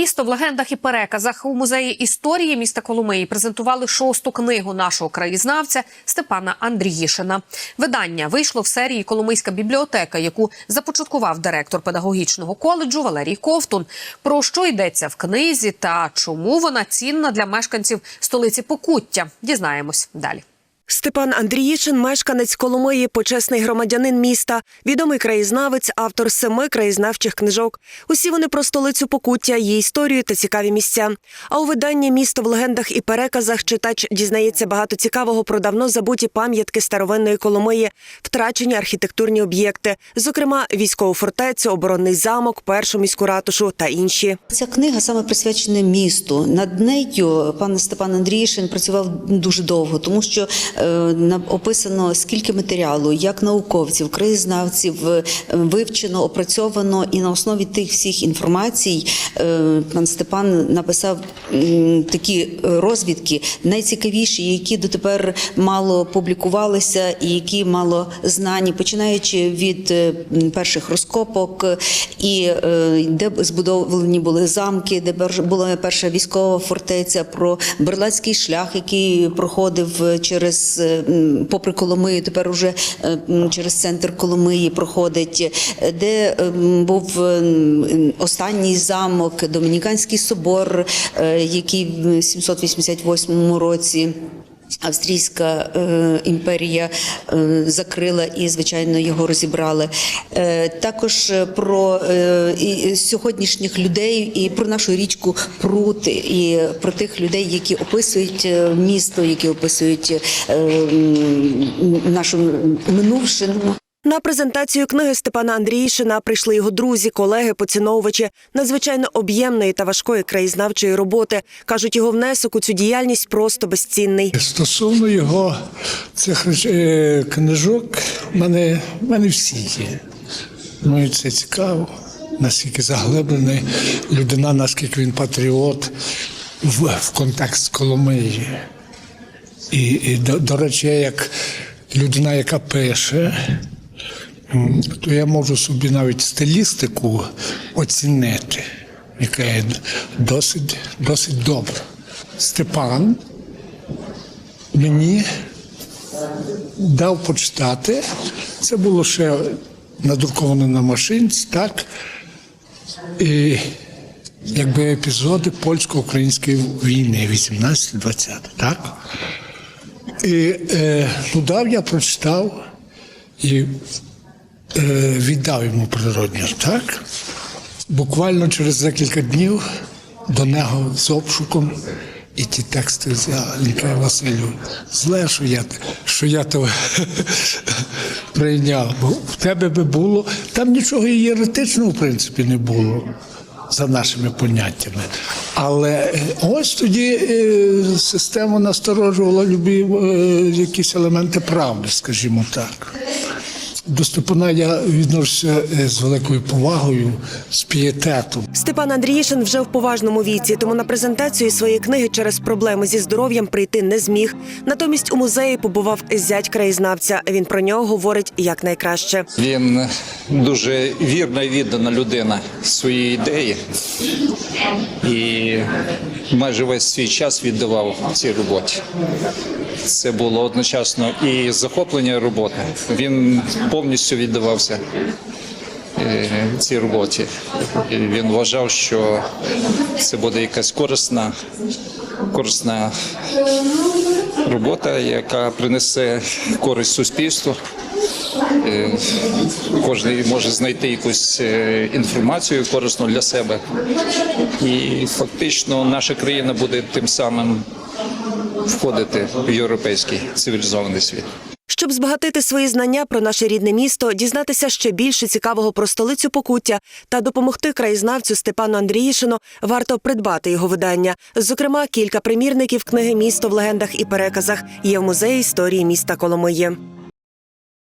Місто в легендах і переказах у музеї історії міста Коломиї презентували шосту книгу нашого краєзнавця Степана Андріїшина. Видання вийшло в серії Коломийська бібліотека, яку започаткував директор педагогічного коледжу Валерій Ковтун. Про що йдеться в книзі та чому вона цінна для мешканців столиці Покуття? Дізнаємось далі. Степан Андріїшин, мешканець Коломиї, почесний громадянин міста, відомий краєзнавець, автор семи краєзнавчих книжок. Усі вони про столицю Покуття, її історію та цікаві місця. А у виданні Місто в легендах і переказах читач дізнається багато цікавого про давно забуті пам'ятки старовинної Коломиї, втрачені архітектурні об'єкти, зокрема військову фортецю, оборонний замок, першу міську ратушу та інші. Ця книга саме присвячена місту. Над нею пан Степан Андрійшин працював дуже довго, тому що описано скільки матеріалу, як науковців, краєзнавців е, вивчено, опрацьовано, і на основі тих всіх інформацій е, пан Степан написав такі е, розвідки, найцікавіші, які дотепер мало публікувалися, і які мало знані, починаючи від е, перших розкопок, е, і е, де збудовані були замки, де була перша військова фортеця, про Берлацький шлях, який проходив е, через е, попри Коломию, тепер уже е, через центр Коломиї проходить, е, де був останній замок, Домініканський собор, який в 788 році. Австрійська е, імперія е, закрила і, звичайно, його розібрали. Е, також е, про е, і сьогоднішніх людей і про нашу річку Прут, і про тих людей, які описують е, місто, які описують е, нашу минувшину. На презентацію книги Степана Андріїшина прийшли його друзі, колеги, поціновувачі надзвичайно об'ємної та важкої краєзнавчої роботи. кажуть, його внесок у цю діяльність просто безцінний. Стосовно його цих е, книжок, мене, мене всі є. Ну це цікаво, наскільки заглиблений людина, наскільки він патріот в, в контекст Коломиї. І, і до, до речі, як людина, яка пише, то я можу собі навіть стилістику оцінити, яка є досить, досить добра. Степан мені дав почитати. Це було ще надруковано на машинці, так? І якби епізоди польсько-української війни 18-20, так? І е, ну, дав я прочитав і віддав йому природньо, так? Буквально через декілька днів до нього з обшуком і ті тексти. Він каже, Василю, зле, що я, що я то прийняв. Бо в тебе би було, там нічого єретичного, в принципі, не було за нашими поняттями. Але е, ось тоді е, система насторожувала любі е, якісь елементи правди, скажімо так. До Степана я відношуся е, з великою повагою, з пієтетом. Степан Андріїшин вже в поважному віці, тому на презентацію своєї книги через проблеми зі здоров'ям прийти не зміг. Натомість у музеї побував зять краєзнавця. Він про нього говорить якнайкраще. Він дуже вірна і віддана людина своїй ідеї і майже весь свій час віддавав цій роботі. Це було одночасно і захоплення роботи. Він повністю віддавався е, цій роботі. Він вважав, що це буде якась корисна, корисна робота, яка принесе користь суспільству. Е, Кожен може знайти якусь е, інформацію корисну для себе, і фактично наша країна буде тим самим входити в європейський цивілізований світ. Щоб збагатити свої знання про наше рідне місто, дізнатися ще більше цікавого про столицю Покуття та допомогти краєзнавцю Степану Андріїшину, варто придбати його видання. Зокрема, кілька примірників книги Місто в легендах і переказах є в музеї історії міста Коломиї.